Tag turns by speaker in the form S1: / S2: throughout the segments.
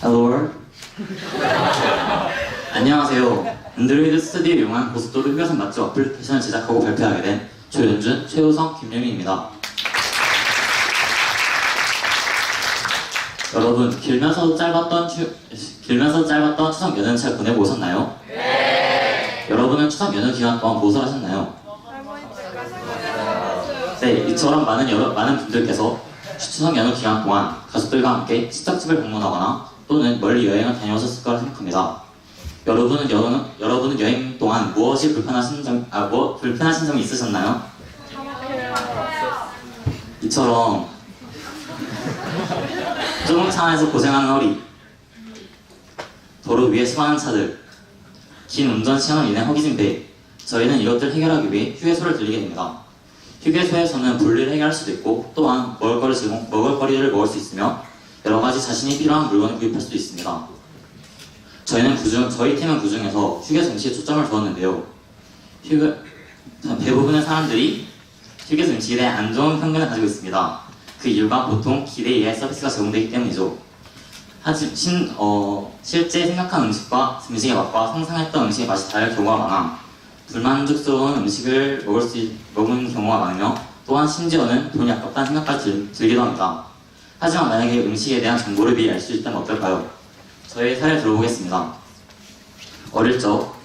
S1: Hello world. 안녕하세요. 안드로이드 스튜디오 이용한 고속도로 휴게선 맛집 어플리케이션을 제작하고 발표하게 된 조현준, 최우성, 김유미입니다. 여러분 길면서도 짧았던 추, 길면서 짧았던 추석 연휴는 잘 보내고 오셨나요? 네. 여러분은 추석 연휴 기간 동안 무엇을 하셨나요? 네, 이처럼 많은 여러, 많은 분들께서 추석 연휴 기간 동안 가족들과 함께 친척집을 방문하거나 또는 멀리 여행을 다녀오셨을 거라 생각합니다. 여러분은 여, 여러분은 여행 동안 무엇이 불편하신 점, 아, 뭐 불편하신 점이 있으셨나요? 이처럼 자동차 안에서 고생하는 어리, 도로 위에 수많은 차들, 긴 운전 시간을 인해 허기진 배, 저희는 이것들 해결하기 위해 휴게소를 들리게 됩니다. 휴게소에서는 분리를 해결할 수도 있고 또한 먹을거리 제공, 먹을거리를 먹을 수 있으며 여러 가지 자신이 필요한 물건을 구입할 수도 있습니다. 저희는 그중 저희 팀은 그 중에서 휴게소 음식에 초점을 두었는데요. 휴게 대부분의 사람들이 휴게소 음식에 대해 안 좋은 편견을 가지고 있습니다. 그 이유가 보통 기대 이하의 서비스가 제공되기 때문이죠. 하지만 신, 어, 실제 생각한 음식과 음식의 맛과 상상했던 음식의 맛이 다를 경우가 많아 불만족스러운 음식을 먹을 수 있- 먹은 경우가 많으며 또한 심지어는 돈이 아깝다는 생각까지 들, 들기도 합니다. 하지만 만약에 음식에 대한 정보를 미리 알 수 있다면 어떨까요? 저의 사례를 들어보겠습니다. 어릴 적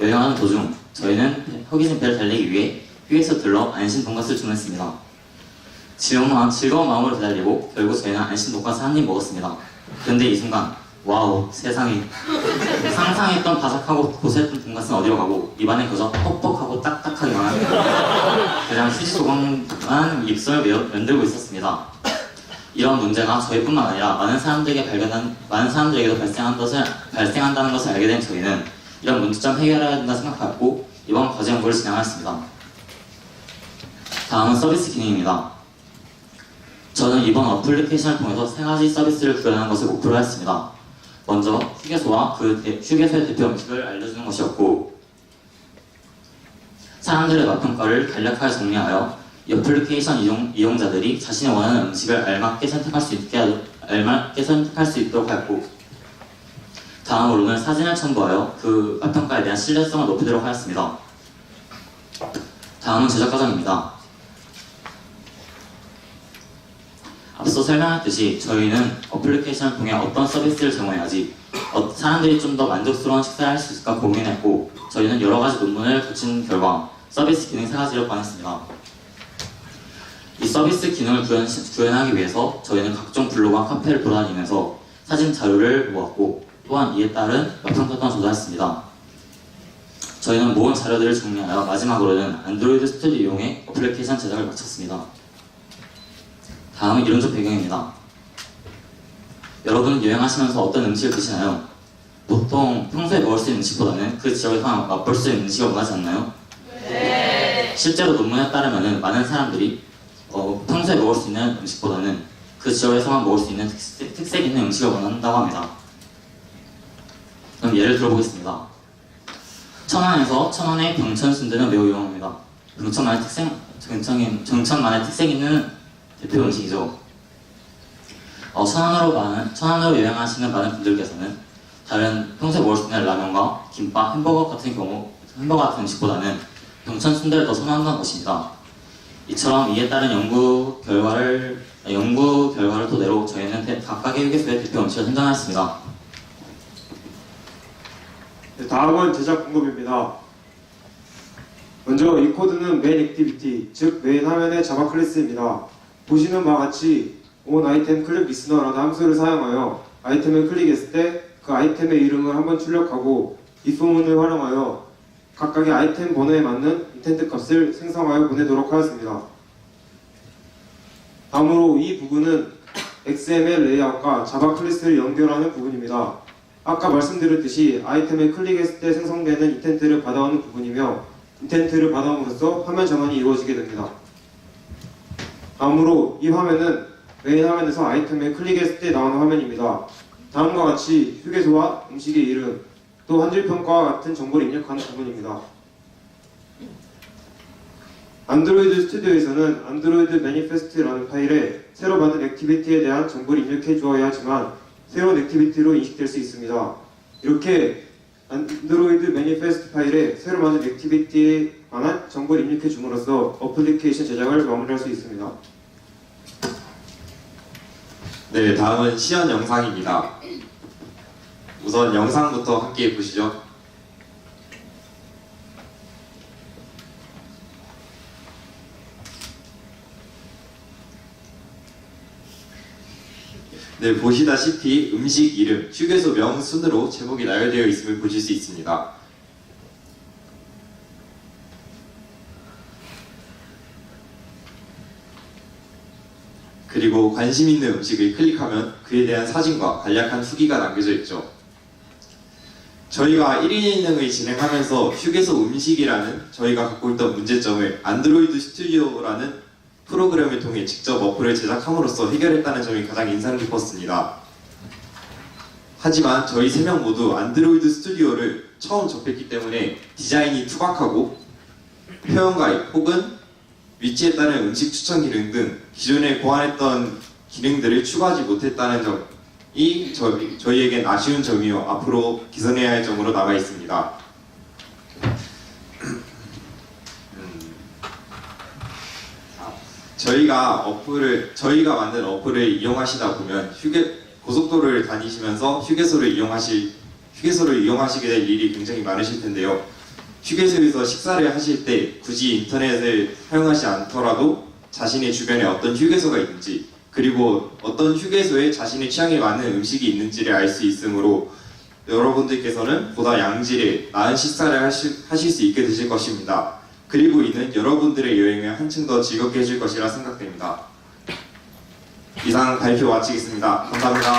S1: 여행하는 도중 저희는 허기진 배를 달리기 위해 휴게소 들러 안심 돈가스를 주문했습니다. 즐거운, 즐거운 마음으로 기다리고 결국 저희는 안심 돈가스 한 입 먹었습니다. 그런데 이 순간 와우 세상에 상상했던 바삭하고 고소했던 돈가스는 어디로 가고 입안에 그저 뻑뻑하고 딱딱하기만 그냥 휴지 조각만 입술 며- 면들고 있었습니다. 이런 문제가 저희뿐만 아니라 많은 사람들에게 발견한 많은 사람들에게도 발생한 것을 발생한다는 것을 알게 된 저희는 이런 문제점 해결해야 한다 생각하고 이번 과제 연구를 진행하였습니다. 다음은 서비스 기능입니다. 저는 이번 어플리케이션을 통해서 세 가지 서비스를 구현하는 것을 목표로 했습니다. 먼저 휴게소와 그 대- 휴게소의 대표 음식을 알려주는 것이었고 사람들의 맛평가를 간략하게 정리하여 이 어플리케이션 이용, 이용 자들이 자신이 원하는 음식을 알맞게 선택할 수 있게 하- 알맞게 선택할 수 있도록 하였고 다음으로는 사진을 첨부하여 그 맛평가에 대한 신뢰성을 높이도록 하였습니다. 다음은 제작 과정입니다. 앞서 설명했듯이 저희는 어플리케이션을 통해 어떤 서비스를 제공해야지 어, 사람들이 좀 더 만족스러운 식사를 할 수 있을까 고민했고 저희는 여러 가지 논문을 거친 결과 서비스 기능 세 가지를 구현했습니다. 이 서비스 기능을 구현, 구현 하기 위해서 저희는 각종 블로그와 카페를 돌아다니면서 사진 자료를 모았고 또한 이에 따른 또한 조사했습니다. 저희는 모은 자료들을 정리하여 마지막으로는 안드로이드 스튜디오 이용해 어플리케이션 제작을 마쳤습니다. 다음은 이론적 배경입니다. 여러분은 여행하시면서 어떤 음식을 드시나요? 보통 평소에 먹을 수 있는 음식보다는 그 지역에서 맛볼 수 있는 음식을 원하지 않나요? 네. 실제로 논문에 따르면 많은 사람들이 어, 평소에 먹을 수 있는 음식보다는 그 지역에서만 먹을 수 있는 특색, 특색 있는 음식을 원한다고 합니다. 그럼 예를 들어보겠습니다. 천안에서 천안의 병천 순대는 매우 유명합니다. 병천만의 특색, 병천의, 병천만의 특색 있는 대표 음식이죠. 어, 천안으로 많은 천안으로 여행하시는 많은 분들께서는 다른 평소에 먹을 수 있는 라면과 김밥, 햄버거 같은 경우 햄버거 같은 음식보다는 병천 순대를 더 선호한다는 것입니다. 이처럼 이에 따른 연구 결과를 연구 결과를 토대로 저희는 대- 각각의 휴게소의 대표 음식을 선정하였습니다.
S2: 네, 다음은 제작 방법입니다. 먼저 이 코드는 main activity, 즉 메인 화면의 자바 클래스입니다. 보시는 바와 같이 on 아이템 클릭 리스너라는 함수를 사용하여 아이템을 클릭했을 때 그 아이템의 이름을 한번 출력하고 if문을 활용하여 각각의 아이템 번호에 맞는 인텐트 값을 생성하여 보내도록 하였습니다. 다음으로 이 부분은 XML 레이아웃과 자바 클래스를 연결하는 부분입니다. 아까 말씀드렸듯이 아이템을 클릭했을 때 생성되는 인텐트를 받아오는 부분이며 인텐트를 받아옴으로써 화면 전환이 이루어지게 됩니다. 다음으로 이 화면은 메인 화면에서 아이템을 클릭했을 때 나오는 화면입니다. 다음과 같이 휴게소와 음식의 이름, 또 한줄 평가와 같은 정보를 입력하는 부분입니다. 안드로이드 스튜디오에서는 안드로이드 매니페스트라는 파일에 새로 받은 액티비티에 대한 정보를 입력해 주어야 하지만 새로운 액티비티로 인식될 수 있습니다. 이렇게 안드로이드 매니페스트 파일에 새로 만든 액티비티에 관한 정보를 입력해 줌으로써 어플리케이션 제작을 마무리할 수 있습니다.
S3: 네, 다음은 시연 영상입니다. 우선 영상부터 함께 보시죠. 네, 보시다시피 음식 이름, 휴게소 명 순으로 제목이 나열되어 있음을 보실 수 있습니다. 그리고 관심 있는 음식을 클릭하면 그에 대한 사진과 간략한 후기가 남겨져 있죠. 저희가 1인 1능을 진행하면서 휴게소 음식이라는 저희가 갖고 있던 문제점을 안드로이드 스튜디오라는 프로그램을 통해 직접 어플을 제작함으로써 해결했다는 점이 가장 인상 깊었습니다. 하지만 저희 세 명 모두 안드로이드 스튜디오를 처음 접했기 때문에 디자인이 투박하고 회원가입 혹은 위치에 따른 음식 추천 기능 등 기존에 고안했던 기능들을 추가하지 못했다는 점 이 저희, 저희에겐 아쉬운 점이요 앞으로 개선해야 할 점으로 남아 있습니다. 음. 아, 저희가 어플을 저희가 만든 어플을 이용하시다 보면 휴게 고속도로를 다니시면서 휴게소를 이용하실 휴게소를 이용하시게 될 일이 굉장히 많으실 텐데요. 휴게소에서 식사를 하실 때 굳이 인터넷을 사용하지 않더라도 자신의 주변에 어떤 휴게소가 있는지 그리고 어떤 휴게소에 자신의 취향에 맞는 음식이 있는지를 알 수 있으므로 여러분들께서는 보다 양질의 나은 식사를 하실, 하실 수 있게 되실 것입니다. 그리고 이는 여러분들의 여행을 한층 더 즐겁게 해줄 것이라 생각됩니다. 이상 발표 마치겠습니다. 감사합니다.